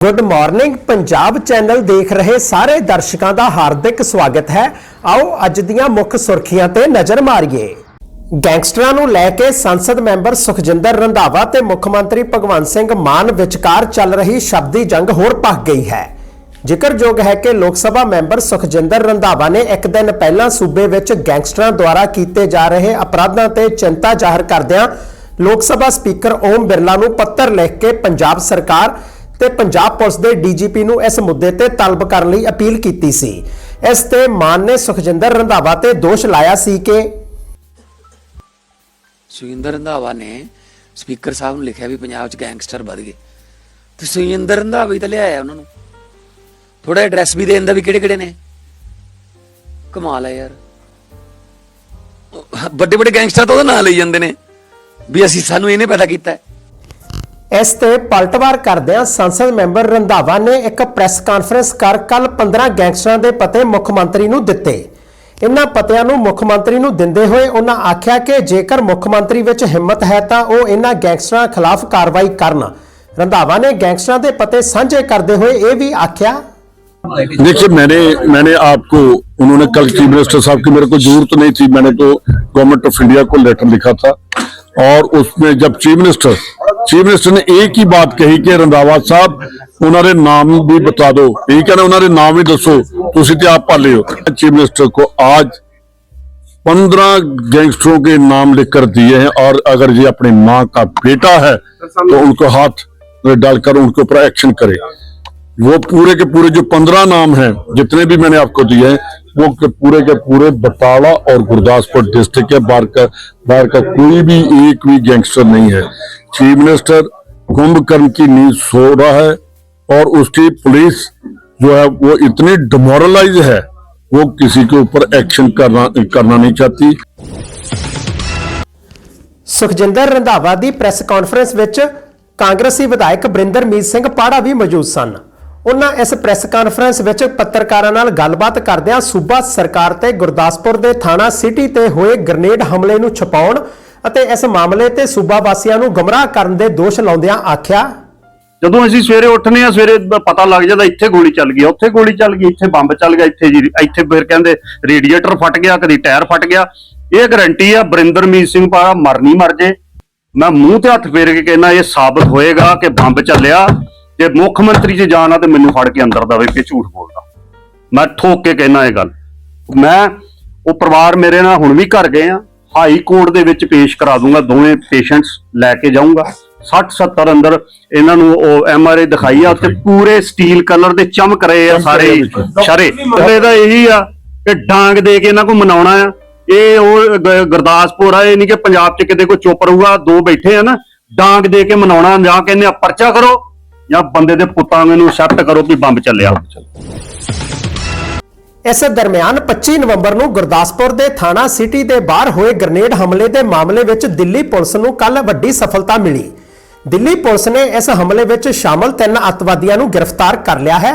Good morning Punjab channel ਦੇਖ ਰਹੇ ਸਾਰੇ ਦਰਸ਼ਕਾਂ ਦਾ ਹਾਰਦਿਕ ਸਵਾਗਤ ਹੈ। ਆਓ ਅੱਜ ਦੀਆਂ ਮੁੱਖ ਸੁਰਖੀਆਂ ਤੇ ਨਜ਼ਰ ਮਾਰੀਏ। ਗੈਂਗਸਟਰਾਂ ਨੂੰ ਲੈ ਕੇ ਸੰਸਦ ਮੈਂਬਰ ਸੁਖਜਿੰਦਰ ਰੰਧਾਵਾ ਤੇ ਮੁੱਖ ਮੰਤਰੀ ਭਗਵੰਤ ਸਿੰਘ ਮਾਨ ਵਿਚਕਾਰ ਚੱਲ ਰਹੀ ਸ਼ਬਦੀ ਜੰਗ ਹੋਰ ਭਖ ਗਈ ਹੈ। ਜ਼ਿਕਰਯੋਗ ਹੈ ਕਿ ਲੋਕ ਸਭਾ ਮੈਂਬਰ ਸੁਖਜਿੰਦਰ ਰੰਧਾਵਾ ਨੇ ਇੱਕ ਦਿਨ ਪਹਿਲਾਂ ਸੂਬੇ ਵਿੱਚ ਗੈਂਗਸਟਰਾਂ ਦੁਆਰਾ ਕੀਤੇ ਜਾ ਰਹੇ ਅਪਰਾਧਾਂ ਤੇ ਚਿੰਤਾ ਜ਼ਾਹਰ ਕਰਦਿਆਂ ਲੋਕ ਸਭਾ ਸਪੀਕਰ ਓਮ ਬਿਰਲਾ ਨੂੰ ਪੱਤਰ ਲਿਖ ਕੇ ਪੰਜਾਬ ਸਰਕਾਰ ਤੇ ਪੰਜਾਬ ਪੁਲਿਸ ਦੇ ਡੀਜੀਪੀ ਨੂੰ ਇਸ ਮੁੱਦੇ ਤੇ ਤਲਬ ਕਰਨ ਲਈ ਅਪੀਲ ਕੀਤੀ ਸੀ। ਇਸ ਤੇ ਮਾਨ ਨੇ ਸੁਖਜਿੰਦਰ ਰੰਧਾਵਾ ਤੇ ਦੋਸ਼ ਲਾਇਆ ਸੀ ਕਿ ਸੁਖਜਿੰਦਰ ਰੰਧਾਵਾ ਨੇ ਸਪੀਕਰ ਸਾਹਿਬ ਨੂੰ ਲਿਖਿਆ ਵੀ ਪੰਜਾਬ 'ਚ ਗੈਂਗਸਟਰ ਵੱਧ ਗਏ। ਤੇ ਸੁਖਜਿੰਦਰ ਰੰਧਾਵਾ ਹੀ ਤਾਂ ਲਿਆਇਆ ਉਹਨਾਂ ਨੂੰ। ਥੋੜਾ ਐਡਰੈਸ ਵੀ ਦੇ ਦਿੰਦਾ ਵੀ ਕਿਹੜੇ ਕਿਹੜੇ ਨੇ? ਕਮਾਲ ਹੈ ਯਾਰ। ਵੱਡੇ ਵੱਡੇ ਗੈਂਗਸਟਰ ਤਾਂ ਉਹਦਾ ਨਾਂ ਲਈ ਜਾਂਦੇ ਨੇ। ਵੀ ਅਸੀਂ ਸਾਨੂੰ ਇਹਨੇ ਪੈਦਾ ਕੀਤਾ। ਇਸ ਤੇ ਪਲਟਵਾਰ ਕਰਦਿਆਂ ਸੰਸਦ ਮੈਂਬਰ ਰੰਧਾਵਾ ਨੇ ਇੱਕ ਪ੍ਰੈਸ ਕਾਨਫਰੰਸ ਕਰ ਕੱਲ 15 ਗੈਂਗਸਟਰਾਂ ਦੇ ਪਤੇ ਮੁੱਖ ਮੰਤਰੀ ਨੂੰ ਦਿੱਤੇ ਇਨ੍ਹਾਂ ਪਤਿਆਂ ਨੂੰ ਮੁੱਖ ਮੰਤਰੀ ਨੂੰ ਦਿੰਦੇ ਹੋਏ ਉਹਨਾਂ ਆਖਿਆ ਕਿ ਜੇਕਰ ਮੁੱਖ ਮੰਤਰੀ ਵਿੱਚ ਹਿੰਮਤ ਹੈ ਤਾਂ ਉਹ ਇਹਨਾਂ ਗੈਂਗਸਟਰਾਂ ਖਿਲਾਫ ਕਾਰਵਾਈ ਕਰਨ ਰੰਧਾਵਾ ਨੇ ਗੈਂਗਸਟਰਾਂ ਦੇ ਪਤੇ ਸਾਂਝੇ ਕਰਦੇ ਹੋਏ ਇਹ ਵੀ ਆਖਿਆ देखिए मैंने मैंने आपको उन्होंने कल चीफ मिनिस्टर साहब की मेरे को जरूरत नहीं थी मैंने तो गवर्नमेंट ऑफ इंडिया को लेटर लिखा था और उसमें जब चीफ मिनिस्टर चीफ मिनिस्टर ने एक ही बात कही कि रंधावा साहब उन्होंने नाम भी बता दो। ठीक है ना? उन्होंने नाम ਦੇ दसो। तुम ਦੱਸੋ ਤੁਸੀਂ ਤੇ चीफ मिनिस्टर को आज पंद्रह गैंगस्टरों के नाम लिखकर दिए हैं और अगर ये अपने माँ का बेटा है तो उनको हाथ डालकर उनके ऊपर एक्शन करे। वो पूरे के पूरे जो पंद्रह नाम हैं, जितने भी मैंने आपको दिए हैं वो के पूरे के पूरे बटाला और गुरदासपुर डिस्ट्रिक्ट के बाहर का बाहर का कोई भी एक भी गैंगस्टर नहीं है चीफ मिनिस्टर कुंभकर्ण की नींद सो रहा है और उसकी पुलिस जो है वो इतनी डिमोरलाइज है वो किसी के ऊपर एक्शन करना करना नहीं चाहती ਸੁਖਜਿੰਦਰ ਰੰਧਾਵਾ ਦੀ ਪ੍ਰੈਸ ਕਾਨਫਰੰਸ ਵਿੱਚ ਕਾਂਗਰਸੀ ਵਿਧਾਇਕ ਬਰਿੰਦਰਮੀਤ ਸਿੰਘ ਪਾੜਾ ਵੀ ਮੌਜੂਦ ਸਨ ਉਹਨਾਂ ਇਸ ਪ੍ਰੈਸ ਕਾਨਫਰੰਸ ਵਿੱਚ ਪੱਤਰਕਾਰਾਂ ਨਾਲ ਗੱਲਬਾਤ ਕਰਦਿਆਂ ਸੂਬਾ ਸਰਕਾਰ ਤੇ ਗੁਰਦਾਸਪੁਰ ਦੇ ਥਾਣਾ ਸਿਟੀ ਤੇ ਹੋਏ ਗ੍ਰਨੇਡ ਹਮਲੇ ਨੂੰ ਛੁਪਾਉਣ ਅਤੇ ਇਸ ਮਾਮਲੇ ਤੇ ਸੂਬਾ ਵਾਸੀਆਂ ਨੂੰ ਗਮਰਾਹ ਕਰਨ ਦੇ ਦੋਸ਼ ਲਾਉਂਦਿਆਂ ਆਖਿਆ। ਜਦੋਂ ਅਸੀਂ ਸਵੇਰੇ ਉੱਠਨੇ ਆ, ਸਵੇਰੇ ਪਤਾ ਲੱਗ ਜਾਂਦਾ ਇੱਥੇ ਗੋਲੀ ਚੱਲ ਗਈ ਉੱਥੇ ਗੋਲੀ ਚੱਲ ਗਈ, ਇੱਥੇ ਬੰਬ ਚੱਲ ਗਿਆ, ਇੱਥੇ ਜੀ, ਇੱਥੇ ਫਿਰ ਕਹਿੰਦੇ ਰੇਡੀਏਟਰ ਫਟ ਗਿਆ, ਕਦੀ ਟਾਇਰ ਫਟ ਗਿਆ। ਇਹ ਗਰੰਟੀ ਆ, ਬਰਿੰਦਰਮੀਤ ਸਿੰਘ ਪਾਰਾ ਮਰਨੀ ਨਹੀਂ ਮਰ ਜੇ। ਮੈਂ ਮੂੰਹ ਤੇ ਹੱਥ ਫੇਰ ਕੇ ਕਹਿੰਦਾ, ਇਹ ਸਾਬਤ ਹੋਏਗਾ ਕਿ ਬੰਬ ਚੱਲਿਆ। ਤੇ ਮੁੱਖ ਮੰਤਰੀ ਜੇ ਜਾਣਾ ਤੇ ਮੈਨੂੰ ਫੜ ਕੇ ਅੰਦਰ ਦਵੇ ਕਿ ਝੂਠ ਬੋਲਦਾ। ਮੈਂ ਠੋਕ ਕੇ ਕਹਿਣਾ ਇਹ ਗੱਲ। ਮੈਂ ਉਹ ਪਰਿਵਾਰ ਮੇਰੇ ਨਾਲ ਹੁਣ ਵੀ ਘਰ ਗਏ ਆ ਹਾਈ ਕੋਰਟ ਦੇ ਵਿੱਚ ਪੇਸ਼ ਕਰਾ ਦੂੰਗਾ ਦੋਵੇਂ ਪੇਸ਼ੈਂਟਸ ਲੈ ਕੇ ਜਾਊਂਗਾ। 60 70 ਅੰਦਰ ਇਹਨਾਂ ਨੂੰ ਉਹ ਐਮਆਰਆਈ ਦਿਖਾਈ ਆ ਤੇ ਪੂਰੇ ਸਟੀਲ ਕਲਰ ਦੇ ਚਮਕ ਰਹੇ ਆ ਸਾਰੇ ਸ਼ਰੇ। ਮਸਲੇ ਦਾ ਇਹੀ ਆ ਕਿ ਡਾਂਗ ਦੇ ਕੇ ਇਹਨਾਂ ਕੋ ਮਨਾਉਣਾ ਆ। ਇਹ ਉਹ ਗੁਰਦਾਸਪੁਰ ਆ ਇਹ ਨਹੀਂ ਕਿ ਪੰਜਾਬ 'ਚ ਕਿਤੇ ਕੋਈ ਚੁੱਪ ਰਹੂਗਾ ਦੋ ਬੈਠੇ ਆ ਨਾ ਡਾਂਗ ਦੇ ਕੇ ਮਨਾਉਣਾ ਜਾਂ ਕਹਿੰਦੇ ਆ ਪਰਚਾ ਕਰੋ। ਜਾਂ ਬੰਦੇ ਦੇ ਪੁੱਤਾਂ ਨੂੰ ਐਕਸੈਪਟ ਕਰੋ ਵੀ ਬੰਬ ਚੱਲਿਆ। ਇਸ ਦਰਮਿਆਨ 25 ਨਵੰਬਰ ਨੂੰ ਗੁਰਦਾਸਪੁਰ ਦੇ ਥਾਣਾ ਸਿਟੀ ਦੇ ਬਾਹਰ ਹੋਏ ਗ੍ਰਨੇਡ ਹਮਲੇ ਦੇ ਮਾਮਲੇ ਵਿੱਚ ਦਿੱਲੀ ਪੁਲਿਸ ਨੂੰ ਕੱਲ ਵੱਡੀ ਸਫਲਤਾ ਮਿਲੀ। ਦਿੱਲੀ ਪੁਲਿਸ ਨੇ ਇਸ ਹਮਲੇ ਵਿੱਚ ਸ਼ਾਮਲ ਤਿੰਨ ਅੱਤਵਾਦੀਆਂ ਨੂੰ ਗ੍ਰਿਫਤਾਰ ਕਰ ਲਿਆ ਹੈ।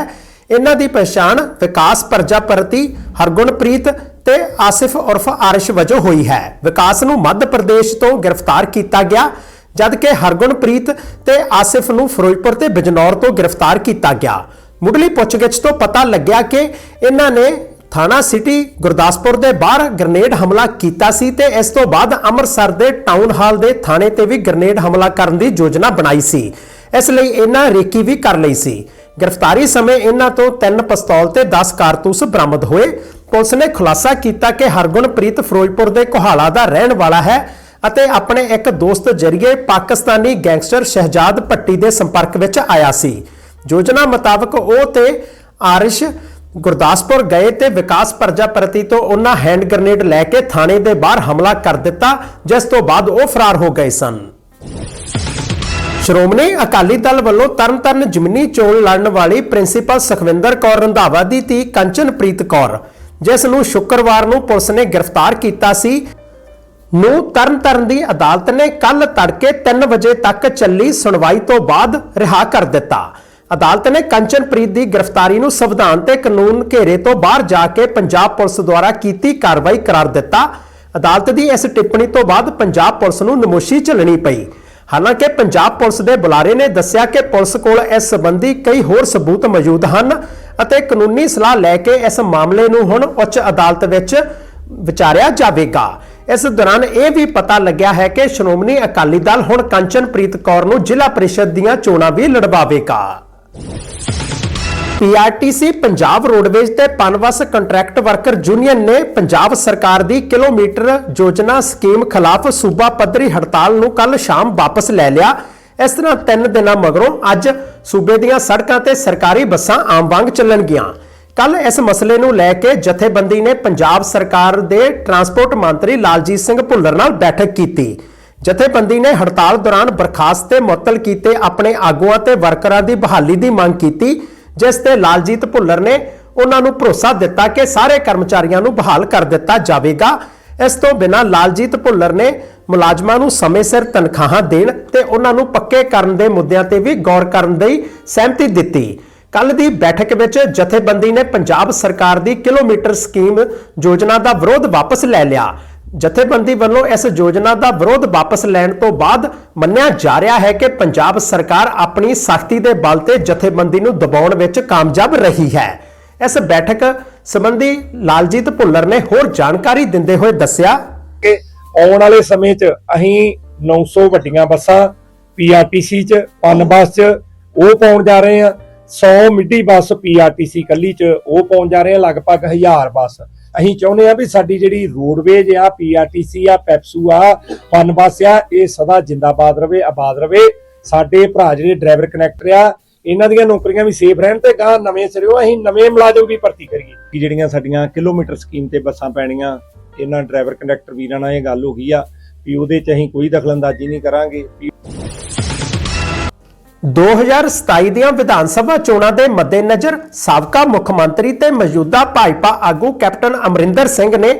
ਇਹਨਾਂ ਦੀ ਪਛਾਣ ਵਿਕਾਸ ਪ੍ਰਜਾਪਤੀ ਹਰਗੁਣਪ੍ਰੀਤ ਤੇ ਆਸਿਫ ਉਰਫ ਆਰਿਸ਼ ਵਜੋਂ ਹੋਈ ਹੈ। ਵਿਕਾਸ ਨੂੰ ਮੱਧ ਪ੍ਰਦੇਸ਼ ਤੋਂ ਗ੍ਰਿਫਤਾਰ ਕੀਤਾ ਗਿਆ। ਜਦਕਿ ਹਰਗੁਣਪ੍ਰੀਤ ਤੇ ਆਸਿਫ ਨੂੰ ਫਿਰੋਜ਼ਪੁਰ ਤੇ ਬਿਜਨੌਰ ਤੋਂ ਗ੍ਰਿਫਤਾਰ ਕੀਤਾ ਗਿਆ। ਮੁੱਢਲੀ ਪੁੱਛਗਿੱਛ ਤੋਂ ਪਤਾ ਲੱਗਿਆ ਕਿ ਇਹਨਾਂ ਨੇ ਥਾਣਾ ਸਿਟੀ ਗੁਰਦਾਸਪੁਰ ਦੇ ਬਾਹਰ ਗ੍ਰਨੇਡ ਹਮਲਾ ਕੀਤਾ ਸੀ ਤੇ ਇਸ ਤੋਂ ਬਾਅਦ ਅੰਮ੍ਰਿਤਸਰ ਦੇ ਟਾਊਨ ਹਾਲ ਦੇ ਥਾਣੇ ਤੇ ਵੀ ਗ੍ਰਨੇਡ ਹਮਲਾ ਕਰਨ ਦੀ ਯੋਜਨਾ ਬਣਾਈ ਸੀ। ਇਸ ਲਈ ਇਹਨਾਂ ਰੇਕੀ ਵੀ ਕਰ ਲਈ ਸੀ। ਗ੍ਰਿਫਤਾਰੀ ਸਮੇਂ ਇਹਨਾਂ ਤੋਂ ਤਿੰਨ ਪਿਸਤੌਲ ਤੇ 10 ਕਾਰਤੂਸ ਬਰਾਮਦ ਹੋਏ। ਪੁਲਿਸ ਨੇ ਖੁਲਾਸਾ ਕੀਤਾ ਕਿ ਹਰਗੁਣਪ੍ਰੀਤ ਫਿਰੋਜ਼ਪੁਰ ਦੇ ਕੋਹਾਲਾ ਦਾ ਰਹਿਣ ਵਾਲਾ ਹੈ। ਅਤੇ ਆਪਣੇ ਇੱਕ ਦੋਸਤ ਜਰੀਏ ਪਾਕਿਸਤਾਨੀ ਗੈਂਗਸਟਰ ਸ਼ਹਿਜਾਦ ਭੱਟੀ ਦੇ ਸੰਪਰਕ ਵਿੱਚ ਆਇਆ ਸੀ। ਯੋਜਨਾ ਮੁਤਾਬਕ ਉਹ ਤੇ ਆਰਿਸ਼ ਗੁਰਦਾਸਪੁਰ ਗਏ ਤੇ ਵਿਕਾਸ ਪ੍ਰਜਾਪਤੀ ਤੋਂ ਉਹਨਾਂ ਹੈਂਡ ਗ੍ਰਨੇਡ ਲੈ ਕੇ ਥਾਣੇ ਦੇ ਬਾਹਰ ਹਮਲਾ ਕਰ ਦਿੱਤਾ, ਜਿਸ ਤੋਂ ਬਾਅਦ ਉਹ ਫਰਾਰ ਹੋ ਗਏ ਸਨ। ਸ਼੍ਰੋਮਣੀ ਅਕਾਲੀ ਦਲ ਵੱਲੋਂ ਤਰਨਤਾਰਨ ਜ਼ਮੀਨੀ ਚੋਣ ਲੜਨ ਵਾਲੀ ਪ੍ਰਿੰਸੀਪਲ ਸੁਖਵਿੰਦਰ ਕੌਰ ਰੰਧਾਵਾ ਦੀ ਧੀ ਕੰਚਨਪ੍ਰੀਤ ਕੌਰ, ਜਿਸ ਨੂੰ ਸ਼ੁੱਕਰਵਾਰ ਨੂੰ ਪੁਲਿਸ ਨੇ ਗ੍ਰਿਫਤਾਰ ਕੀਤਾ ਸੀ ਨੂੰ ਤਰਨਤਾਰਨ ਦੀ ਅਦਾਲਤ ਨੇ ਕੱਲ ਤੜਕੇ 3 ਵਜੇ ਤੱਕ ਚੱਲੀ ਸੁਣਵਾਈ ਤੋਂ ਬਾਅਦ ਰਿਹਾ ਕਰ ਦਿੱਤਾ। ਅਦਾਲਤ ਨੇ ਕੰਚਨਪ੍ਰੀਤ ਦੀ ਗ੍ਰਿਫਤਾਰੀ ਨੂੰ ਸੰਵਿਧਾਨ ਤੇ ਕਾਨੂੰਨ ਘੇਰੇ ਤੋਂ ਬਾਹਰ ਜਾ ਕੇ ਪੰਜਾਬ ਪੁਲਿਸ ਦੁਆਰਾ ਕੀਤੀ ਕਾਰਵਾਈ ਕਰਾਰ ਦਿੱਤਾ। ਅਦਾਲਤ ਦੀ ਇਸ ਟਿੱਪਣੀ ਤੋਂ ਬਾਅਦ ਪੰਜਾਬ ਪੁਲਿਸ ਨੂੰ ਨਮੋਸ਼ੀ ਝੱਲਣੀ ਪਈ। ਹਾਲਾਂਕਿ ਪੰਜਾਬ ਪੁਲਿਸ ਦੇ ਬੁਲਾਰੇ ਨੇ ਦੱਸਿਆ ਕਿ ਪੁਲਿਸ ਕੋਲ ਇਸ ਸੰਬੰਧੀ ਕਈ ਹੋਰ ਸਬੂਤ ਮੌਜੂਦ ਹਨ ਅਤੇ ਕਾਨੂੰਨੀ ਸਲਾਹ ਲੈ ਕੇ ਇਸ ਮਾਮਲੇ ਨੂੰ ਹੁਣ ਉੱਚ ਅਦਾਲਤ ਵਿੱਚ ਵਿਚਾਰਿਆ ਜਾਵੇਗਾ। ਇਸ ਦੌਰਾਨ ਇਹ ਵੀ ਪਤਾ ਲੱਗਿਆ ਹੈ ਕਿ ਸ਼੍ਰੋਮਣੀ ਅਕਾਲੀ ਦਲ ਹੁਣ ਕੰਚਨਪ੍ਰੀਤ ਕੌਰ ਨੂੰ ਜ਼ਿਲ੍ਹਾ ਪ੍ਰੀਸ਼ਦ ਦੀਆਂ ਚੋਣਾਂ ਵੀ ਲੜਵਾਵੇਗਾ। ਪੀਆਰਟੀਸੀ ਪੰਜਾਬ ਰੋਡਵੇਜ਼ ਤੇ ਪਨਬਸ ਕੰਟਰੈਕਟ ਵਰਕਰ ਯੂਨੀਅਨ ਨੇ ਪੰਜਾਬ ਸਰਕਾਰ ਦੀ ਕਿਲੋਮੀਟਰ ਯੋਜਨਾ ਸਕੀਮ ਖਿਲਾਫ ਸੂਬਾ ਪੱਧਰੀ ਹੜਤਾਲ ਨੂੰ ਕੱਲ ਸ਼ਾਮ ਵਾਪਸ ਲੈ ਲਿਆ। ਇਸ ਤਰ੍ਹਾਂ ਤਿੰਨ ਦਿਨਾਂ ਮਗਰੋਂ ਅੱਜ ਸੂਬੇ ਦੀਆਂ ਸੜਕਾਂ ਤੇ ਸਰਕਾਰੀ ਬੱਸਾਂ ਆਮ ਵਾਂਗ ਚੱਲਣਗੀਆਂ। ਕੱਲ ਇਸ ਮਸਲੇ ਨੂੰ ਲੈ ਕੇ ਜਥੇਬੰਦੀ ਨੇ ਪੰਜਾਬ ਸਰਕਾਰ ਦੇ ਟਰਾਂਸਪੋਰਟ ਮੰਤਰੀ ਲਾਲਜੀਤ ਸਿੰਘ ਭੁੱਲਰ ਨਾਲ ਬੈਠਕ ਕੀਤੀ। ਜਥੇਬੰਦੀ ਨੇ ਹੜਤਾਲ ਦੌਰਾਨ ਬਰਖਾਸਤ ਤੇ ਮੁਅੱਤਲ ਕੀਤੇ ਆਪਣੇ ਆਗੂਆਂ ਤੇ ਵਰਕਰਾਂ ਦੀ ਬਹਾਲੀ ਦੀ ਮੰਗ ਕੀਤੀ, ਜਿਸ ਤੇ ਲਾਲਜੀਤ ਭੁੱਲਰ ਨੇ ਉਹਨਾਂ ਨੂੰ ਭਰੋਸਾ ਦਿੱਤਾ ਕਿ ਸਾਰੇ ਕਰਮਚਾਰੀਆਂ ਨੂੰ ਬਹਾਲ ਕਰ ਦਿੱਤਾ ਜਾਵੇਗਾ। ਇਸ ਤੋਂ ਬਿਨਾਂ ਲਾਲਜੀਤ ਭੁੱਲਰ ਨੇ ਮੁਲਾਜ਼ਮਾਂ ਨੂੰ ਸਮੇਂ ਸਿਰ ਤਨਖਾਹਾਂ ਦੇਣ ਤੇ ਉਹਨਾਂ ਨੂੰ ਪੱਕੇ ਕਰਨ ਦੇ ਮੁੱਦਿਆਂ ਤੇ ਵੀ ਗੌਰ ਕਰਨ ਦੀ ਸਹਿਮਤੀ ਦਿੱਤੀ। ਕੱਲ ਦੀ ਬੈਠਕ ਵਿੱਚ ਜਥੇਬੰਦੀ ਨੇ ਪੰਜਾਬ ਸਰਕਾਰ ਦੀ ਕਿਲੋਮੀਟਰ ਸਕੀਮ ਯੋਜਨਾ ਦਾ ਵਿਰੋਧ ਵਾਪਸ ਲੈ ਲਿਆ। ਜਥੇਬੰਦੀ ਵੱਲੋਂ ਇਸ ਯੋਜਨਾ ਦਾ ਵਿਰੋਧ ਵਾਪਸ ਲੈਣ ਤੋਂ ਬਾਅਦ ਮੰਨਿਆ ਜਾ ਰਿਹਾ ਹੈ ਕਿ ਪੰਜਾਬ ਸਰਕਾਰ ਆਪਣੀ ਸਖਤੀ ਦੇ ਬਲ ਤੇ ਜਥੇਬੰਦੀ ਨੂੰ ਦਬਾਉਣ ਵਿੱਚ ਕਾਮਯਾਬ ਰਹੀ ਹੈ। ਇਸ ਬੈਠਕ ਸੰਬੰਧੀ ਲਾਲਜੀਤ ਭੁੱਲਰ ਨੇ ਹੋਰ ਜਾਣਕਾਰੀ ਦਿੰਦੇ ਹੋਏ ਦੱਸਿਆ, ਕਿ ਆਉਣ ਵਾਲੇ ਸਮੇਂ 'ਚ ਅਸੀਂ 900 ਵੱਡੀਆਂ ਬੱਸਾਂ ਪੀਆਰਟੀਸੀ 'ਚ, ਪਨ ਬੱਸ 'ਚ ਉਹ ਪਾਉਣ ਜਾ ਰਹੇ ਹਾਂ। 100 ਮਿੱਡੀ ਬੱਸ ਪੀਆਰਟੀਸੀ ਕੱਲੀ 'ਚ ਉਹ ਪਾਉਣ ਜਾ ਰਹੇ ਹਾਂ ਲਗਭਗ 1000 ਬੱਸ। ਅਸੀਂ ਚਾਹੁੰਦੇ ਆ ਵੀ ਸਾਡੀ ਜਿਹੜੀ ਰੋਡਵੇਜ ਆ ਪੀਆਰਟੀਸੀ ਆ ਪੈਪਸੂ ਆ ਪਨ ਬੱਸ ਆ, ਇਹ ਸਦਾ ਜਿੰਦਾਬਾਦ ਰਵੇ, ਆਬਾਦ ਰਵੇ। ਸਾਡੇ ਭਰਾ ਜਿਹੜੇ ਡਰਾਈਵਰ ਕਨੈਕਟਰ ਆ, ਇਹਨਾਂ ਦੀਆਂ ਨੌਕਰੀਆਂ ਵੀ ਸੇਫ ਰਹਿਣ ਤੇ ਗਾਂ ਨਵੇਂ ਸਿਰਿਓ, ਅਸੀਂ ਨਵੇਂ ਮੁਲਾਜ਼ਮ ਵੀ ਭਰਤੀ ਕਰੀਏ। ਕਿ ਜਿਹੜੀਆਂ ਸਾਡੀਆਂ ਕਿਲੋਮੀਟਰ ਸਕੀਮ ਤੇ ਬੱਸਾਂ ਪੈਣੀਆਂ, ਇਹਨਾਂ ਡਰਾਈਵਰ ਕੰਡਕਟਰ ਵੀਰਾਂ ਨਾਲ ਇਹ ਗੱਲ ਹੋ ਗਈ ਆ, ਵੀ ਉਹਦੇ 'ਚ ਅਸੀਂ ਕੋਈ ਦਖਲਅੰਦਾਜ਼ੀ ਨਹੀਂ ਕਰਾਂਗੇ 2027 ਦੀਆਂ ਵਿਧਾਨ ਸਭਾ ਚੋਣਾਂ ਦੇ ਮੱਦੇਨਜ਼ਰ ਸਾਬਕਾ ਮੁੱਖ ਮੰਤਰੀ ਤੇ ਮੌਜੂਦਾ ਭਾਜਪਾ ਆਗੂ ਕੈਪਟਨ ਅਮਰਿੰਦਰ ਸਿੰਘ ਨੇ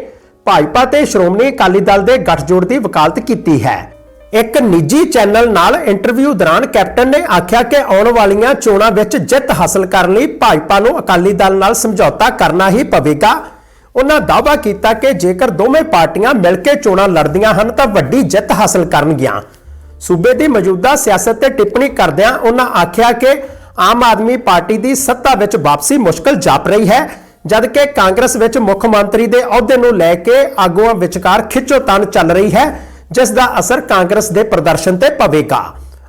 ਭਾਜਪਾ ਤੇ ਸ਼੍ਰੋਮਣੀ ਅਕਾਲੀ ਦਲ ਦੇ ਗੱਠਜੋੜ ਦੀ ਵਕਾਲਤ ਕੀਤੀ ਹੈ। ਇੱਕ ਨਿੱਜੀ ਚੈਨਲ ਨਾਲ ਇੰਟਰਵਿਊ ਦੌਰਾਨ ਕੈਪਟਨ ਨੇ ਆਖਿਆ ਕਿ ਆਉਣ ਵਾਲੀਆਂ ਚੋਣਾਂ ਵਿੱਚ ਜਿੱਤ ਹਾਸਲ ਕਰਨ ਲਈ ਭਾਜਪਾ ਨੂੰ ਅਕਾਲੀ ਦਲ ਨਾਲ ਸਮਝੌਤਾ ਕਰਨਾ ਹੀ ਪਵੇਗਾ। ਉਹਨਾਂ ਦਾਅਵਾ ਕੀਤਾ ਕਿ ਜੇਕਰ ਦੋਵੇਂ ਪਾਰਟੀਆਂ ਮਿਲ ਕੇ ਚੋਣਾਂ ਲੜਦੀਆਂ ਹਨ ਤਾਂ ਵੱਡੀ ਜਿੱਤ ਹਾਸਲ ਕਰਨਗੀਆਂ। ਸੂਬੇ ਦੀ ਮੌਜੂਦਾ ਸਿਆਸਤ ਤੇ ਟਿੱਪਣੀ ਕਰਦਿਆਂ ਉਹਨਾਂ ਆਖਿਆ ਕਿ ਆਮ ਆਦਮੀ ਪਾਰਟੀ ਦੀ ਸੱਤਾ ਵਿੱਚ ਵਾਪਸੀ ਮੁਸ਼ਕਲ ਜਾਪ ਰਹੀ ਹੈ, ਜਦਕਿ ਕਾਂਗਰਸ ਵਿੱਚ ਮੁੱਖ ਮੰਤਰੀ ਦੇ ਅਹੁਦੇ ਨੂੰ ਲੈ ਕੇ ਆਗੂਆਂ ਵਿਚਕਾਰ ਖਿੱਚੋਤਾਣ ਚੱਲ ਰਹੀ ਹੈ ਜਿਸ ਦਾ ਅਸਰ ਕਾਂਗਰਸ ਦੇ ਪ੍ਰਦਰਸ਼ਨ ਤੇ ਪਵੇਗਾ।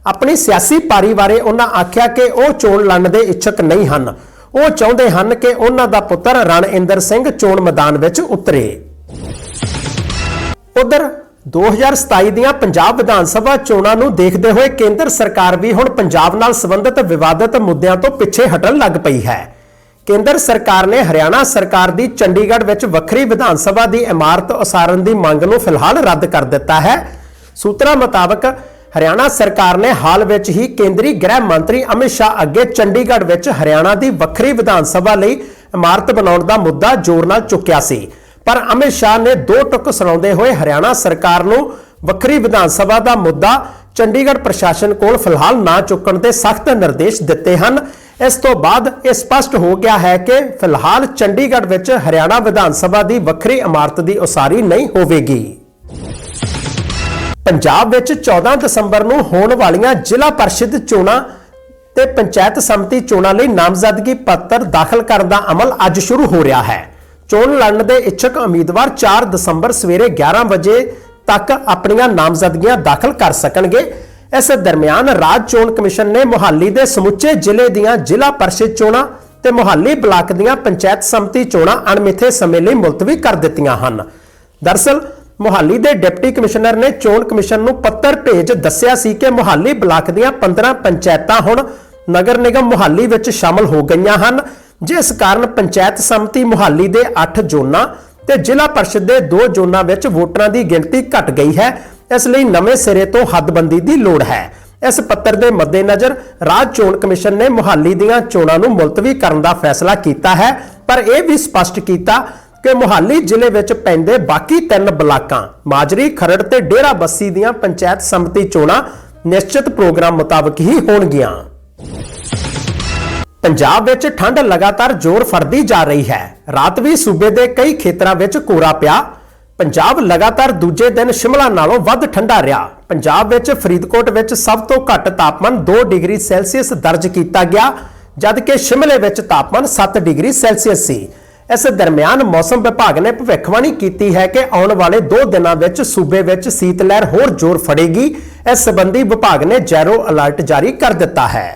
ਆਪਣੀ ਸਿਆਸੀ ਪਾਰੀ ਬਾਰੇ ਉਹਨਾਂ ਆਖਿਆ ਕਿ ਉਹ ਚੋਣ ਲੜਨ ਦੇ ਇੱਛਕ ਨਹੀਂ ਹਨ। ਉਹ ਚਾਹੁੰਦੇ ਹਨ ਕਿ ਉਹਨਾਂ ਦਾ ਪੁੱਤਰ ਰਣਇੰਦਰ ਸਿੰਘ ਚੋਣ ਮੈਦਾਨ ਵਿੱਚ ਉਤਰੇ। ਉਧਰ 2027 ਦੀਆਂ ਪੰਜਾਬ ਵਿਧਾਨ ਸਭਾ ਚੋਣਾਂ ਨੂੰ ਦੇਖਦੇ ਹੋਏ ਕੇਂਦਰ ਸਰਕਾਰ ਵੀ ਹੁਣ ਪੰਜਾਬ ਨਾਲ ਸੰਬੰਧਿਤ ਵਿਵਾਦਤ ਮੁੱਦਿਆਂ ਤੋਂ ਪਿੱਛੇ ਹਟਣ ਲੱਗ ਪਈ ਹੈ। ਕੇਂਦਰ ਸਰਕਾਰ ਨੇ ਹਰਿਆਣਾ ਸਰਕਾਰ ਦੀ ਚੰਡੀਗੜ੍ਹ ਵਿੱਚ ਵੱਖਰੀ ਵਿਧਾਨ ਸਭਾ ਦੀ ਇਮਾਰਤ ਉਸਾਰਨ ਦੀ ਮੰਗ ਨੂੰ ਫਿਲਹਾਲ ਰੱਦ ਕਰ ਦਿੱਤਾ ਹੈ। ਸੂਤਰਾਂ ਮੁਤਾਬਕ ਹਰਿਆਣਾ ਸਰਕਾਰ ਨੇ ਹਾਲ ਵਿੱਚ ਹੀ ਕੇਂਦਰੀ ਗ੍ਰਹਿ ਮੰਤਰੀ ਅਮਿਤ ਸ਼ਾਹ ਅੱਗੇ ਚੰਡੀਗੜ੍ਹ ਵਿੱਚ ਹਰਿਆਣਾ ਦੀ ਵੱਖਰੀ ਵਿਧਾਨ ਸਭਾ ਲਈ ਇਮਾਰਤ ਬਣਾਉਣ ਦਾ ਮੁੱਦਾ ਜ਼ੋਰ ਨਾਲ ਚੁੱਕਿਆ ਸੀ। ਪਰ ਅਮਿਤ ਸ਼ਾਹ ਨੇ ਦੋ ਟੁਕ ਸੁਣਾਉਂਦੇ ਹੋਏ ਹਰਿਆਣਾ ਸਰਕਾਰ ਨੂੰ ਵੱਖਰੀ ਵਿਧਾਨ ਸਭਾ ਦਾ ਮੁੱਦਾ ਚੰਡੀਗੜ੍ਹ ਪ੍ਰਸ਼ਾਸਨ ਕੋਲ ਫਿਲਹਾਲ ਨਾ ਚੁੱਕਣ ਦੇ ਸਖਤ ਨਿਰਦੇਸ਼ ਦਿੱਤੇ ਹਨ। ਇਸ ਤੋਂ ਬਾਅਦ ਇਹ ਸਪਸ਼ਟ ਹੋ ਗਿਆ ਹੈ ਕਿ ਫਿਲਹਾਲ ਚੰਡੀਗੜ੍ਹ ਵਿੱਚ ਹਰਿਆਣਾ ਵਿਧਾਨ ਸਭਾ ਦੀ ਵੱਖਰੀ ਇਮਾਰਤ ਦੀ ਉਸਾਰੀ ਨਹੀਂ ਹੋਵੇਗੀ। ਪੰਜਾਬ ਵਿੱਚ 14 ਦਸੰਬਰ ਨੂੰ ਹੋਣ ਵਾਲੀਆਂ ਜ਼ਿਲ੍ਹਾ ਪਰਿਸ਼ਦ ਚੋਣਾਂ ਤੇ ਪੰਚਾਇਤ ਸਮਿਤੀ ਚੋਣਾਂ ਲਈ ਨਾਮਜ਼ਦਗੀ ਪੱਤਰ ਦਾਖਲ ਕਰਨ ਦਾ ਅਮਲ ਅੱਜ ਸ਼ੁਰੂ ਹੋ ਰਿਹਾ ਹੈ। ਚੋਣ ਲੜਨ ਦੇ ਇੱਛਕ ਉਮੀਦਵਾਰ 4 ਦਸੰਬਰ ਸਵੇਰੇ 11 ਵਜੇ ਤੱਕ ਆਪਣੀਆਂ ਨਾਮਜ਼ਦਗੀਆਂ ਦਾਖਲ ਕਰ ਸਕਣਗੇ। ਇਸ ਦਰਮਿਆਨ ਰਾਜ ਚੋਣ ਕਮਿਸ਼ਨ ਨੇ ਮੁਹਾਲੀ ਦੇ ਸਮੁੱਚੇ ਜ਼ਿਲ੍ਹੇ ਦੀਆਂ ਜ਼ਿਲ੍ਹਾ ਪਰਿਸ਼ਦ ਚੋਣਾਂ ਤੇ ਮੁਹਾਲੀ ਬਲਾਕ ਦੀਆਂ ਪੰਚਾਇਤ ਸਮਿਤੀ ਚੋਣਾਂ ਅਣਮਿੱਥੇ ਸਮੇਂ ਲਈ ਮੁਲਤਵੀ ਕਰ ਦਿੱਤੀਆਂ ਹਨ। ਦਰਸਲ, ਮੁਹਾਲੀ ਦੇ ਡਿਪਟੀ ਕਮਿਸ਼ਨਰ ਨੇ ਚੋਣ ਕਮਿਸ਼ਨ ਨੂੰ ਪੱਤਰ ਭੇਜ ਦੱਸਿਆ ਸੀ ਕਿ ਮੁਹਾਲੀ ਬਲਾਕ ਦੀਆਂ 15 ਪੰਚਾਇਤਾਂ ਹੁਣ ਨਗਰ ਨਿਗਮ ਮੁਹਾਲੀ ਵਿੱਚ ਸ਼ਾਮਲ ਹੋ ਗਈਆਂ ਹਨ। ਜਿਸ ਕਾਰਨ ਪੰਚਾਇਤ ਸੰਮਤੀ ਮੁਹਾਲੀ ਦੇ 8 ਜ਼ੋਨਾਂ ਤੇ ਜ਼ਿਲ੍ਹਾ ਪਰਿਸ਼ਦ ਦੇ 2 ਜ਼ੋਨਾਂ ਵਿੱਚ ਵੋਟਰਾਂ ਦੀ ਗਿਣਤੀ ਘਟ ਗਈ ਹੈ, ਇਸ ਲਈ ਨਵੇਂ ਸਿਰੇ ਤੋਂ ਹੱਦਬੰਦੀ ਦੀ ਲੋੜ ਹੈ। ਇਸ ਪੱਤਰ ਦੇ ਮੱਦੇਨਜ਼ਰ ਰਾਜ ਚੋਣ ਕਮਿਸ਼ਨ ਨੇ ਮੁਹਾਲੀ ਦੀਆਂ ਚੋਣਾਂ ਨੂੰ ਮੁਲਤਵੀ ਕਰਨ ਦਾ ਫੈਸਲਾ ਕੀਤਾ ਹੈ, ਪਰ ਇਹ ਵੀ ਸਪਸ਼ਟ ਕੀਤਾ ਕਿ ਮੁਹਾਲੀ ਜ਼ਿਲ੍ਹੇ ਵਿੱਚ ਪੈਂਦੇ ਬਾਕੀ ਤਿੰਨ ਬਲਾਕਾਂ, ਮਾਜਰੀ, ਖਰੜ ਤੇ ਡੇਰਾ ਬੱਸੀ ਦੀਆਂ ਪੰਚਾਇਤ ਸੰਮਤੀ ਚੋਣਾਂ ਨਿਸ਼ਚਿਤ ਪ੍ਰੋਗਰਾਮ ਮੁਤਾਬਕ ਹੀ ਹੋਣਗੀਆਂ। ਪੰਜਾਬ ਵਿੱਚ ਠੰਡ ਲਗਾਤਾਰ ਜ਼ੋਰ ਫੜਦੀ ਜਾ ਰਹੀ ਹੈ। ਰਾਤ ਵੀ ਸੂਬੇ ਦੇ ਕਈ ਖੇਤਰਾਂ ਵਿੱਚ ਕੋਰਾ ਪਿਆ। ਪੰਜਾਬ ਲਗਾਤਾਰ ਦੂਜੇ ਦਿਨ ਸ਼ਿਮਲਾ ਨਾਲੋਂ ਵੱਧ ਠੰਡਾ ਰਿਹਾ। ਪੰਜਾਬ ਵਿੱਚ ਫਰੀਦਕੋਟ ਵਿੱਚ ਸਭ ਤੋਂ ਘੱਟ ਤਾਪਮਾਨ 2 ਡਿਗਰੀ ਸੈਲਸੀਅਸ ਦਰਜ ਕੀਤਾ ਗਿਆ, ਜਦਕਿ ਸ਼ਿਮਲੇ ਵਿੱਚ ਤਾਪਮਾਨ 7 ਡਿਗਰੀ ਸੈਲਸੀਅਸ ਸੀ। ਇਸ ਦਰਮਿਆਨ ਮੌਸਮ ਵਿਭਾਗ ਨੇ ਭਵਿੱਖਬਾਣੀ ਕੀਤੀ ਹੈ ਕਿ ਆਉਣ ਵਾਲੇ 2 ਦਿਨਾਂ ਵਿੱਚ ਸੂਬੇ ਵਿੱਚ ਸੀਤ ਲਹਿਰ ਹੋਰ ਜ਼ੋਰ ਫੜੇਗੀ। ਇਸ ਸੰਬੰਧੀ ਵਿਭਾਗ ਨੇ ਜ਼ੈਰੋ ਅਲਰਟ ਜਾਰੀ ਕਰ ਦਿੱਤਾ ਹੈ।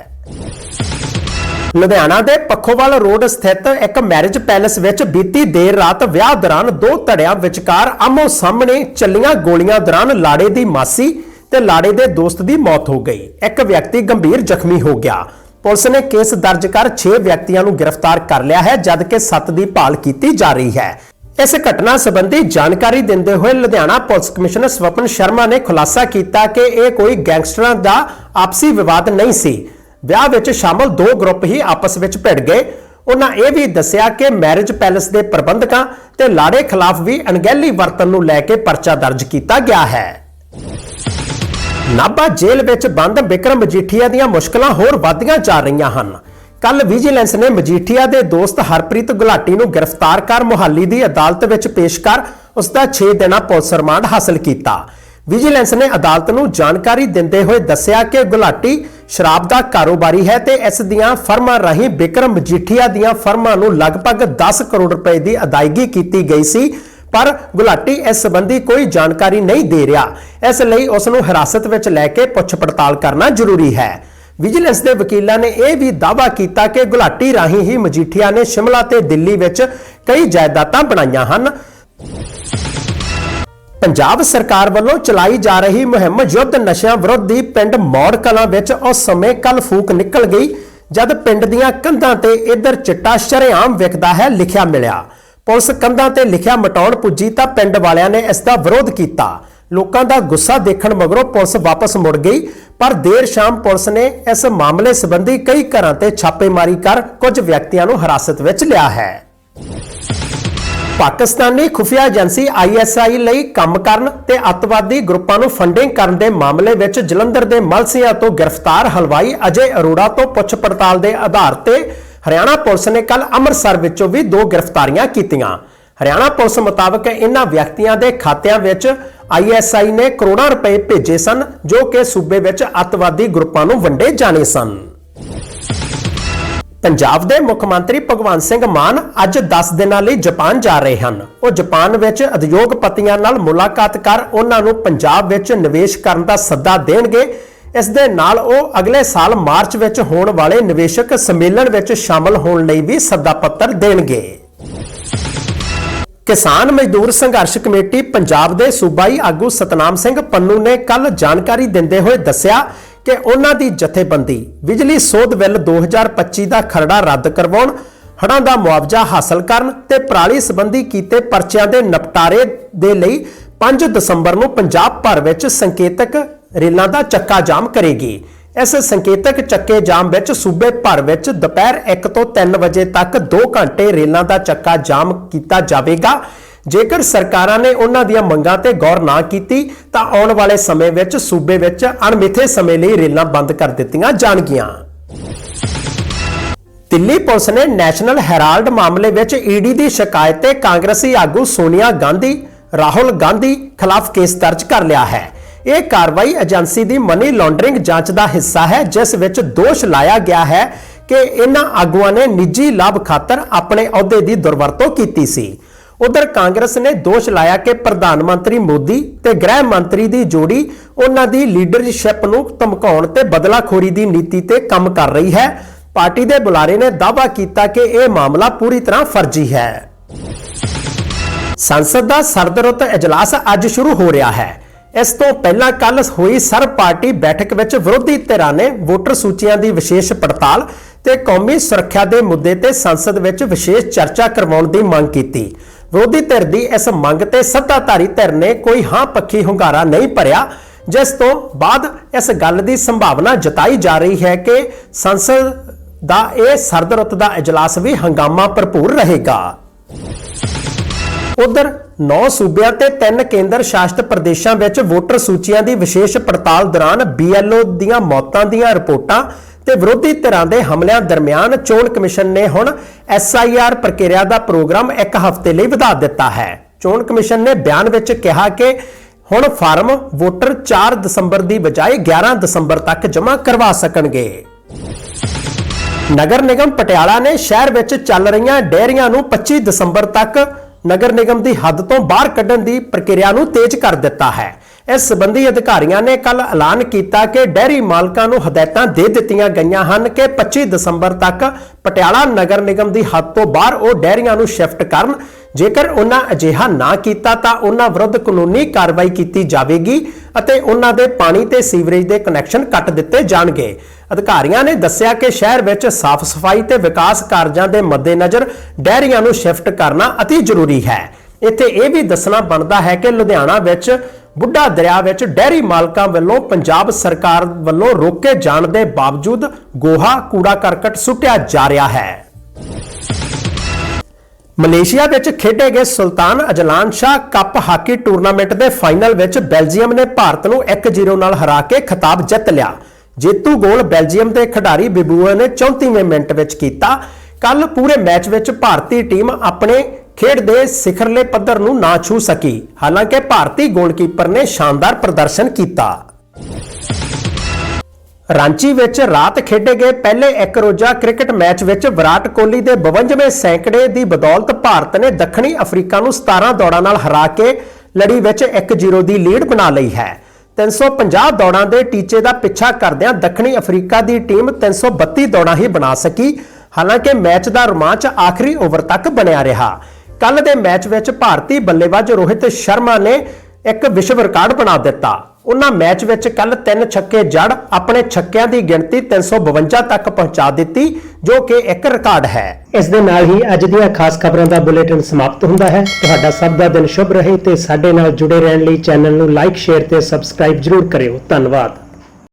ਲੁਧਿਆਣਾ ਦੇ ਪੱਖੋਵਾਲ ਰੋਡ ਸਥਿਤ ਇੱਕ ਮੈਰਿਜ ਪੈਲੇਸ ਵਿੱਚ ਬੀਤੀ ਦੇਰ ਰਾਤ ਵਿਆਹ ਦੌਰਾਨ ਦੋ ਧੜਿਆਂ ਵਿਚਕਾਰ ਆਮੋ ਸਾਹਮਣੇ ਚੱਲੀਆਂ ਗੋਲੀਆਂ ਦੌਰਾਨ ਲਾੜੇ ਦੀ ਮਾਸੀ ਤੇ ਲਾੜੇ ਦੇ ਦੋਸਤ ਦੀ ਮੌਤ ਹੋ ਗਈ। ਇੱਕ ਵਿਅਕਤੀ ਗੰਭੀਰ ਜ਼ਖਮੀ ਹੋ ਗਿਆ। ਪੁਲਿਸ ਨੇ ਕੇਸ ਦਰਜ ਕਰ 6 ਵਿਅਕਤੀਆਂ ਨੂੰ ਗ੍ਰਿਫਤਾਰ ਕਰ ਲਿਆ ਹੈ ਜਦਕਿ 7 ਦੀ ਭਾਲ ਕੀਤੀ ਜਾ ਰਹੀ ਹੈ। ਇਸ ਘਟਨਾ ਸੰਬੰਧੀ ਜਾਣਕਾਰੀ ਦਿੰਦੇ ਹੋਏ ਲੁਧਿਆਣਾ ਪੁਲਿਸ ਕਮਿਸ਼ਨਰ ਸਵਪਨ ਸ਼ਰਮਾ ਨੇ ਖੁਲਾਸਾ ਕੀਤਾ ਕਿ ਇਹ ਕੋਈ ਗੈਂਗਸਟਰਾਂ ਦਾ ਆਪਸੀ ਵਿਵਾਦ ਨਹੀਂ ਸੀ। ਵਿਆਹ ਵਿੱਚ ਸ਼ਾਮਲ ਦੋ ਗਰੁੱਪ ਹੀ ਆਪਸ ਵਿੱਚ ਭਿੜ ਗਏ। ਉਹਨਾਂ ਇਹ ਵੀ ਦੱਸਿਆ ਕਿ ਮੈਰਿਜ ਪੈਲੇਸ ਦੇ ਪ੍ਰਬੰਧਕਾਂ ਤੇ ਲਾੜੇ ਖਿਲਾਫ ਵੀ ਅਣਗਹਿਲੀ ਵਰਤਨ ਨੂੰ ਲੈ ਕੇ ਪਰਚਾ ਦਰਜ ਕੀਤਾ ਗਿਆ ਹੈ। ਨਾਭਾ ਜੇਲ੍ਹ ਵਿੱਚ ਬੰਦ ਬਿਕਰਮ ਮਜੀਠੀਆ ਦੀਆਂ ਮੁਸ਼ਕਲਾਂ ਹੋਰ ਵਧਦੀਆਂ ਜਾ ਰਹੀਆਂ ਹਨ। ਕੱਲ ਵਿਜੀਲੈਂਸ ਨੇ ਮਜੀਠੀਆ ਦੇ ਦੋਸਤ ਹਰਪ੍ਰੀਤ ਗੁਲਾਟੀ ਨੂੰ ਗ੍ਰਿਫਤਾਰ ਕਰ ਮੁਹਾਲੀ ਦੀ ਅਦਾਲਤ ਵਿੱਚ ਪੇਸ਼ ਕਰ ਉਸ ਦਾ 6 ਦਿਨਾ ਪੁਲਿਸ ਰਿਮਾਂਡ ਹਾਸਲ ਕੀਤਾ। ਵਿਜੀਲੈਂਸ ਨੇ ਅਦਾਲਤ ਨੂੰ ਜਾਣਕਾਰੀ ਦਿੰਦੇ ਹੋਏ ਦੱਸਿਆ ਕਿ ਗੁਲਾਟੀ ਸ਼ਰਾਬ ਦਾ ਕਾਰੋਬਾਰੀ ਹੈ ਤੇ ਇਸ ਦੀਆਂ ਫਰਮਾਂ ਰਾਹੀਂ ਬਿਕਰਮ ਮਜੀਠੀਆ ਦੀਆਂ ਫਰਮਾਂ ਨੂੰ ਲਗਭਗ 10 ਕਰੋੜ ਰੁਪਏ ਦੀ ਅਦਾਇਗੀ ਕੀਤੀ ਗਈ ਸੀ, ਪਰ ਗੁਲਾਟੀ ਇਸ ਸੰਬੰਧੀ ਕੋਈ ਜਾਣਕਾਰੀ ਨਹੀਂ ਦੇ ਰਿਹਾ। ਇਸ ਲਈ ਉਸ ਨੂੰ ਹਿਰਾਸਤ ਵਿੱਚ ਲੈ ਕੇ ਪੁੱਛ ਪੜਤਾਲ ਕਰਨਾ ਜ਼ਰੂਰੀ ਹੈ। ਵਿਜੀਲੈਂਸ ਦੇ ਵਕੀਲਾਂ ਨੇ ਇਹ ਵੀ ਦਾਅਵਾ ਕੀਤਾ ਕਿ ਗੁਲਾਟੀ ਰਾਹੀਂ ਹੀ ਮਜੀਠੀਆ ਨੇ ਸ਼ਿਮਲਾ ਤੇ ਦਿੱਲੀ ਵਿੱਚ ਕਈ ਜਾਇਦਾਦਾਂ ਬਣਾਈਆਂ ਹਨ। ਪੰਜਾਬ ਸਰਕਾਰ ਵੱਲੋਂ ਚਲਾਈ ਜਾ ਰਹੀ ਮੁਹਿੰਮ ਯੁੱਧ ਨਸ਼ਿਆਂ ਵਿਰੁੱਧ ਦੀ ਪਿੰਡ ਮੌੜ ਕਲਾਂ ਵਿੱਚ ਉਸ ਸਮੇਂ ਕੱਲ ਫੂਕ ਨਿਕਲ ਗਈ, ਜਦ ਪਿੰਡ ਦੀਆਂ ਕੰਧਾਂ ਤੇ ਇਧਰ ਚਿੱਟਾ ਸ਼ਰੇਆਮ ਵਿਕਦਾ ਹੈ, ਲਿਖਿਆ ਮਿਲਿਆ। ਪੁਲਿਸ ਕੰਧਾਂ ਤੇ ਲਿਖਿਆ ਮਟਾਉਣ ਪੁੱਜੀ ਤਾਂ ਪਿੰਡ ਵਾਲਿਆਂ ਨੇ ਇਸ ਦਾ ਵਿਰੋਧ ਕੀਤਾ। ਲੋਕਾਂ ਦਾ ਗੁੱਸਾ ਦੇਖਣ ਮਗਰੋਂ ਪੁਲਿਸ ਵਾਪਸ ਮੁੜ ਗਈ, ਪਰ ਦੇਰ ਸ਼ਾਮ ਪੁਲਿਸ ਨੇ ਇਸ ਮਾਮਲੇ ਸੰਬੰਧੀ ਕਈ ਘਰਾਂ ਤੇ ਛਾਪੇਮਾਰੀ ਕਰ ਕੁਝ ਵਿਅਕਤੀਆਂ ਨੂੰ ਹਿਰਾਸਤ ਵਿੱਚ ਲਿਆ ਹੈ। ਪਾਕਿਸਤਾਨੀ ਖੁਫੀਆ ਏਜੰਸੀ ਆਈਐਸਆਈ ਲਈ ਕੰਮ ਕਰਨ ਤੇ ਅੱਤਵਾਦੀ ਗਰੁੱਪਾਂ ਨੂੰ ਫੰਡਿੰਗ ਕਰਨ ਦੇ ਮਾਮਲੇ ਵਿੱਚ ਜਲੰਧਰ ਦੇ ਮਲਸੀਆ ਤੋਂ ਗ੍ਰਿਫਤਾਰ ਹਲਵਾਈ ਅਜੇ ਅਰੋੜਾ ਤੋਂ ਪੁੱਛ ਪੜਤਾਲ ਦੇ ਆਧਾਰ ਤੇ ਹਰਿਆਣਾ ਪੁਲਿਸ ਨੇ ਕੱਲ ਅੰਮ੍ਰਿਤਸਰ ਵਿੱਚੋਂ ਵੀ ਦੋ ਗ੍ਰਿਫਤਾਰੀਆਂ ਕੀਤੀਆਂ। ਹਰਿਆਣਾ ਪੁਲਿਸ ਮੁਤਾਬਕ ਇਹਨਾਂ ਵਿਅਕਤੀਆਂ ਦੇ ਖਾਤਿਆਂ ਵਿੱਚ ਆਈਐਸਆਈ ਨੇ ਕਰੋੜਾਂ ਰੁਪਏ ਭੇਜੇ ਸਨ, ਜੋ ਕਿ ਸੂਬੇ ਵਿੱਚ ਅੱਤਵਾਦੀ ਗਰੁੱਪਾਂ ਨੂੰ ਵੰਡੇ ਜਾਣੇ ਸਨ। ਪੰਜਾਬ ਦੇ ਮੁੱਖ ਮੰਤਰੀ ਭਗਵੰਤ ਸਿੰਘ ਮਾਨ ਅੱਜ 10 ਦਿਨਾਂ ਲਈ ਜਾਪਾਨ ਜਾ ਰਹੇ ਹਨ। ਉਹ ਜਾਪਾਨ ਵਿੱਚ ਉਦਯੋਗਪਤੀਆਂ ਨਾਲ ਮੁਲਾਕਾਤ ਕਰ ਉਹਨਾਂ ਨੂੰ ਪੰਜਾਬ ਵਿੱਚ ਨਿਵੇਸ਼ ਕਰਨ ਦਾ ਸੱਦਾ ਦੇਣਗੇ। ਇਸ ਦੇ ਨਾਲ ਉਹ ਅਗਲੇ ਸਾਲ ਮਾਰਚ ਵਿੱਚ ਹੋਣ ਵਾਲੇ ਨਿਵੇਸ਼ਕ ਸੰਮੇਲਨ ਵਿੱਚ ਸ਼ਾਮਲ ਹੋਣ ਲਈ ਵੀ ਸੱਦਾ ਪੱਤਰ ਦੇਣਗੇ। ਕਿਸਾਨ ਮਜ਼ਦੂਰ ਸੰਘਰਸ਼ ਕਮੇਟੀ ਪੰਜਾਬ ਦੇ ਸੂਬਾਈ ਆਗੂ ਸਤਨਾਮ ਸਿੰਘ ਪੰਨੂ ਨੇ ਕੱਲ ਜਾਣਕਾਰੀ ਦਿੰਦੇ ਹੋਏ ਦੱਸਿਆ ਕਿ ਉਹਨਾਂ ਦੀ ਜਥੇਬੰਦੀ ਬਿਜਲੀ ਸੋਧ ਬਿੱਲ 2025 ਦਾ ਖਰੜਾ ਰੱਦ ਕਰਵਾਉਣ, ਹੜ੍ਹਾਂ ਦਾ ਮੁਆਵਜ਼ਾ ਹਾਸਲ ਕਰਨ ਤੇ ਪਰਾਲੀ ਸੰਬੰਧੀ ਕੀਤੇ ਪਰਚਿਆਂ ਦੇ ਨਿਪਟਾਰੇ ਦੇ ਲਈ 5 ਦਸੰਬਰ ਨੂੰ ਪੰਜਾਬ ਭਰ ਵਿੱਚ ਸੰਕੇਤਕ ਰੇਲਾਂ ਦਾ ਚੱਕਾ ਜਾਮ ਕਰੇਗੀ। ਇਸ ਸੰਕੇਤਕ ਚੱਕੇ ਜਾਮ ਵਿੱਚ ਸੂਬੇ ਭਰ ਵਿੱਚ ਦੁਪਹਿਰ 1 ਤੋਂ 3 ਵਜੇ ਤੱਕ 2 ਘੰਟੇ ਰੇਲਾਂ ਦਾ ਚੱਕਾ ਜਾਮ ਕੀਤਾ ਜਾਵੇਗਾ। ਜੇਕਰ ਸਰਕਾਰਾਂ ਨੇ ਉਹਨਾਂ ਦੀਆਂ ਮੰਗਾਂ ਤੇ ਗੌਰ ਨਾ ਕੀਤੀ, ਤਾਂ ਆਉਣ ਵਾਲੇ ਸਮੇਂ ਵਿੱਚ ਸੂਬੇ ਵਿੱਚ ਅਣਮਿੱਥੇ ਸਮੇਂ ਲਈ ਰੇਲਾਂ ਬੰਦ ਕਰ ਦਿੱਤੀਆਂ ਜਾਣਗੀਆਂ। ਦਿੱਲੀ ਪੁਲਿਸ ਨੇ ਨੈਸ਼ਨਲ ਹੈਰਾਲਡ ਮਾਮਲੇ ਵਿੱਚ ਈਡੀ ਦੀ ਸ਼ਿਕਾਇਤ ਤੇ ਕਾਂਗਰਸੀ ਆਗੂ ਸੋਨੀਆ ਗਾਂਧੀ, ਰਾਹੁਲ ਗਾਂਧੀ ਖਿਲਾਫ ਕੇਸ ਦਰਜ ਕਰ ਲਿਆ ਹੈ। ਇਹ ਕਾਰਵਾਈ ਏਜੰਸੀ ਦੀ ਮਨੀ ਲਾਂਡਰਿੰਗ ਜਾਂਚ ਦਾ ਹਿੱਸਾ ਹੈ, ਜਿਸ ਵਿੱਚ ਦੋਸ਼ ਲਾਇਆ ਗਿਆ ਹੈ ਕਿ ਇਹਨਾਂ ਆਗੂਆਂ ਨੇ ਨਿੱਜੀ ਲਾਭ ਖਾਤਰ ਆਪਣੇ ਅਹੁਦੇ ਦੀ ਦੁਰਵਰਤੋਂ ਕੀਤੀ ਸੀ। ਉਧਰ ਕਾਂਗਰਸ ਨੇ ਦੋਸ਼ ਲਾਇਆ ਕਿ ਪ੍ਰਧਾਨ ਮੰਤਰੀ ਮੋਦੀ ਤੇ ਗ੍ਰਹਿ ਮੰਤਰੀ ਦੀ ਜੋੜੀ ਉਹਨਾਂ ਦੀ ਲੀਡਰਸ਼ਿਪ ਨੂੰ ਧਮਕਾਉਣ ਤੇ ਬਦਲਾਖੋਰੀ ਦੀ ਨੀਤੀ ਤੇ ਕੰਮ ਕਰ ਰਹੀ ਹੈ। ਪਾਰਟੀ ਦੇ ਬੁਲਾਰੇ ਨੇ ਦਾਅਵਾ ਕੀਤਾ ਕਿ ਇਹ ਮਾਮਲਾ ਪੂਰੀ ਤਰ੍ਹਾਂ ਫਰਜ਼ੀ ਹੈ। ਸੰਸਦ ਦਾ ਸਰਦਰੁੱਤ ਇਜਲਾਸ ਅੱਜ ਸ਼ੁਰੂ ਹੋ ਰਿਹਾ ਹੈ। ਇਸ ਤੋਂ ਪਹਿਲਾਂ ਕੱਲ ਹੋਈ ਸਰਬ ਪਾਰਟੀ ਬੈਠਕ ਵਿੱਚ ਵਿਰੋਧੀ ਧਿਰਾਂ ਨੇ ਵੋਟਰ ਸੂਚੀਆਂ ਦੀ ਵਿਸ਼ੇਸ਼ ਪੜਤਾਲ ਤੇ ਕੌਮੀ ਸੁਰੱਖਿਆ ਦੇ ਮੁੱਦੇ ਤੇ ਸੰਸਦ ਵਿੱਚ ਵਿਸ਼ੇਸ਼ ਚਰਚਾ ਕਰਵਾਉਣ ਦੀ ਮੰਗ ਕੀਤੀ। ਵਿਰੋਧੀ ਧਿਰ ਦੀ ਇਸ ਮੰਗ ਤੇ ਸੱਤਾਧਾਰੀ ਧਿਰ ਨੇ ਕੋਈ ਹਾਂ ਪੱਖੀ ਹੁੰਗਾਰਾ ਨਹੀਂ ਭਰਿਆ, ਜਿਸ ਤੋਂ ਬਾਅਦ ਇਸ ਗੱਲ ਦੀ ਸੰਭਾਵਨਾ ਜਤਾਈ ਜਾ ਰਹੀ ਹੈ ਕਿ ਸੰਸਦ ਦਾ ਇਹ ਸਰਦਰੁੱਤ ਦਾ ਇਜਲਾਸ ਵੀ ਹੰਗਾਮਾ ਭਰਪੂਰ ਰਹੇਗਾ। ਉਧਰ 9 ਸੂਬਿਆਂ ਤੇ 3 ਕੇਂਦਰ ਸ਼ਾਸਿਤ ਪ੍ਰਦੇਸ਼ਾਂ ਵਿੱਚ ਵੋਟਰ ਸੂਚੀਆਂ ਦੀ ਵਿਸ਼ੇਸ਼ ਪੜਤਾਲ ਦੌਰਾਨ BLO ਦੀਆਂ ਮੌਤਾਂ ਦੀਆਂ ਰਿਪੋਰਟਾਂ ਤੇ ਵਿਰੋਧੀ ਧਿਰਾਂ ਦੇ ਹਮਲਿਆਂ ਦਰਮਿਆਨ ਚੋਣ ਕਮਿਸ਼ਨ ਨੇ ਹੁਣ SIR ਪ੍ਰਕਿਰਿਆ ਦਾ ਪ੍ਰੋਗਰਾਮ ਇੱਕ ਹਫ਼ਤੇ ਲਈ ਵਧਾ ਦਿੱਤਾ ਹੈ। ਚੋਣ ਕਮਿਸ਼ਨ ਨੇ ਬਿਆਨ ਵਿੱਚ ਕਿਹਾ ਕਿ ਹੁਣ ਫਾਰਮ ਵੋਟਰ 4 ਦਸੰਬਰ ਦੀ ਬਜਾਏ 11 ਦਸੰਬਰ ਤੱਕ ਜਮ੍ਹਾਂ ਕਰਵਾ ਸਕਣਗੇ। ਨਗਰ ਨਿਗਮ ਪਟਿਆਲਾ ਨੇ ਸ਼ਹਿਰ ਵਿੱਚ ਚੱਲ ਰਹੀਆਂ ਡੇਅਰੀਆਂ ਨੂੰ 25 ਦਸੰਬਰ ਤੱਕ ਨਗਰ ਨਿਗਮ ਦੀ ਹੱਦ ਤੋਂ ਬਾਹਰ ਕੱਢਣ ਦੀ ਪ੍ਰਕਿਰਿਆ ਨੂੰ ਤੇਜ਼ ਕਰ ਦਿੱਤਾ ਹੈ। ਇਸ ਸਬੰਧੀ ਅਧਿਕਾਰੀਆਂ ਨੇ ਕੱਲ ਐਲਾਨ ਕੀਤਾ ਕਿ ਡੈਰੀ ਮਾਲਕਾਂ ਨੂੰ ਹਦਾਇਤਾਂ ਦੇ ਦਿੱਤੀਆਂ ਗਈਆਂ ਹਨ ਕਿ 25 ਦਸੰਬਰ ਤੱਕ ਪਟਿਆਲਾ ਨਗਰ ਨਿਗਮ ਦੀ ਹੱਦ ਤੋਂ ਬਾਹਰ ਉਹ ਡੈਰੀਆਂ ਨੂੰ ਸ਼ਿਫਟ ਕਰਨ। ਜੇਕਰ ਉਹਨਾਂ ਅਜਿਹਾ ਨਾ ਕੀਤਾ ਤਾਂ ਉਹਨਾਂ ਵਿਰੁੱਧ ਕਾਨੂੰਨੀ ਕਾਰਵਾਈ ਕੀਤੀ ਜਾਵੇਗੀ ਅਤੇ ਉਹਨਾਂ ਦੇ ਪਾਣੀ ਤੇ ਸੀਵਰੇਜ ਦੇ ਕਨੈਕਸ਼ਨ ਕੱਟ ਦਿੱਤੇ ਜਾਣਗੇ। ਅਧਿਕਾਰੀਆਂ ਨੇ ਦੱਸਿਆ ਕਿ ਸ਼ਹਿਰ ਵਿੱਚ ਸਾਫ਼ ਸਫ਼ਾਈ ਤੇ ਵਿਕਾਸ ਕਾਰਜਾਂ ਦੇ ਮੱਦੇਨਜ਼ਰ ਡੈਰੀਆਂ ਨੂੰ ਸ਼ਿਫਟ ਕਰਨਾ ਅਤੀ ਜ਼ਰੂਰੀ ਹੈ। ਇੱਥੇ ਇਹ ਵੀ ਦੱਸਣਾ ਬਣਦਾ ਹੈ ਕਿ ਲੁਧਿਆਣਾ ਵਿੱਚ ਬੁੱਢਾ ਦਰਿਆ ਵਿੱਚ ਡੈਰੀ ਮਾਲਕਾਂ ਵੱਲੋਂ ਪੰਜਾਬ ਸਰਕਾਰ ਵੱਲੋਂ ਰੋਕੇ ਜਾਣ ਦੇ ਬਾਵਜੂਦ ਗੋਹਾ, ਕੂੜਾ ਕਰਕਟ ਸੁੱਟਿਆ ਜਾ ਰਿਹਾ ਹੈ। ਮਲੇਸ਼ੀਆ ਵਿੱਚ ਖੇਡੇ ਗਏ Sultan Azlan Shah cup hockey tournament ਦੇ ਫਾਈਨਲ ਵਿੱਚ ਬੈਲਜੀਅਮ ਨੇ ਭਾਰਤ ਨੂੰ 1-0 ਨਾਲ ਹਰਾ ਕੇ ਖਿਤਾਬ ਜਿੱਤ ਲਿਆ। ਜੇਤੂ ਗੋਲ ਬੈਲਜੀਅਮ ਦੇ ਖਿਡਾਰੀ ਬਿਬੂਆ ਨੇ 34ਵੇਂ ਮਿੰਟ ਵਿੱਚ ਕੀਤਾ। ਕੱਲ ਪੂਰੇ ਮੈਚ ਵਿੱਚ ਭਾਰਤੀ ਟੀਮ ਆਪਣੇ ਖੇਡ ਦੇ ਸਿਖਰਲੇ ਪੱਧਰ ਨੂੰ ਨਾ ਛੂ ਸਕੀ। ਹਾਲਾਂਕਿ ਭਾਰਤੀ ਗੋਲਕੀਪਰ ਨੇ ਸ਼ਾਨਦਾਰ ਪ੍ਰਦਰਸ਼ਨ ਕੀਤਾ। ਰਾਂਚੀ ਵਿੱਚ ਰਾਤ ਖੇਡੇ ਗਏ ਪਹਿਲੇ ਇੱਕ ਰੋਜ਼ਾ ਕ੍ਰਿਕਟ ਮੈਚ ਵਿੱਚ ਵਿਰਾਟ ਕੋਹਲੀ ਦੇ 52ਵੇਂ ਸੈਂਕੜੇ ਦੀ ਬਦੌਲਤ ਭਾਰਤ ਨੇ ਦੱਖਣੀ ਅਫਰੀਕਾ ਨੂੰ 17 ਦੌੜਾਂ ਨਾਲ ਹਰਾ ਕੇ ਲੜੀ ਵਿੱਚ 1-0 ਦੀ ਲੀਡ ਬਣਾ ਲਈ ਹੈ। 350 ਦੌੜਾਂ ਦੇ ਟੀਚੇ ਦਾ ਪਿੱਛਾ ਕਰਦਿਆਂ ਦੱਖਣੀ ਅਫਰੀਕਾ ਦੀ ਟੀਮ 332 ਦੌੜਾਂ ਹੀ ਬਣਾ ਸਕੀ। ਹਾਲਾਂਕਿ ਮੈਚ ਦਾ ਰੋਮਾਂਚ ਆਖਰੀ ਓਵਰ ਤੱਕ ਬਣਿਆ ਰਿਹਾ। ਕੱਲ ਦੇ ਮੈਚ ਵਿੱਚ ਭਾਰਤੀ ਬੱਲੇਬਾਜ਼ ਰੋਹਿਤ ਸ਼ਰਮਾ ਨੇ ਇੱਕ ਵਿਸ਼ਵ ਰਿਕਾਰਡ ਬਣਾ ਦਿੱਤਾ। ਉਹਨਾਂ ਮੈਚ ਵਿੱਚ ਕੱਲ ਤਿੰਨ ਛੱਕੇ ਜੜ ਆਪਣੇ ਛੱਕਿਆਂ ਦੀ ਗਿਣਤੀ 352 ਤੱਕ ਪਹੁੰਚਾ ਦਿੱਤੀ, ਜੋ ਕਿ ਇੱਕ ਰਿਕਾਰਡ ਹੈ। ਇਸ ਦੇ ਨਾਲ ਹੀ ਅੱਜ ਦੀਆਂ ਖਾਸ ਖਬਰਾਂ ਦਾ ਬੁਲੇਟਿਨ ਸਮਾਪਤ ਹੁੰਦਾ ਹੈ। ਤੁਹਾਡਾ ਸਭ ਦਾ ਦਿਨ ਸ਼ੁਭ ਰਹੇ ਤੇ ਸਾਡੇ ਨਾਲ ਜੁੜੇ ਰਹਿਣ ਲਈ ਚੈਨਲ ਨੂੰ ਲਾਈਕ, ਸ਼ੇਅਰ ਤੇ ਸਬਸਕ੍ਰਾਈਬ ਜਰੂਰ ਕਰਿਓ। ਧੰਨਵਾਦ।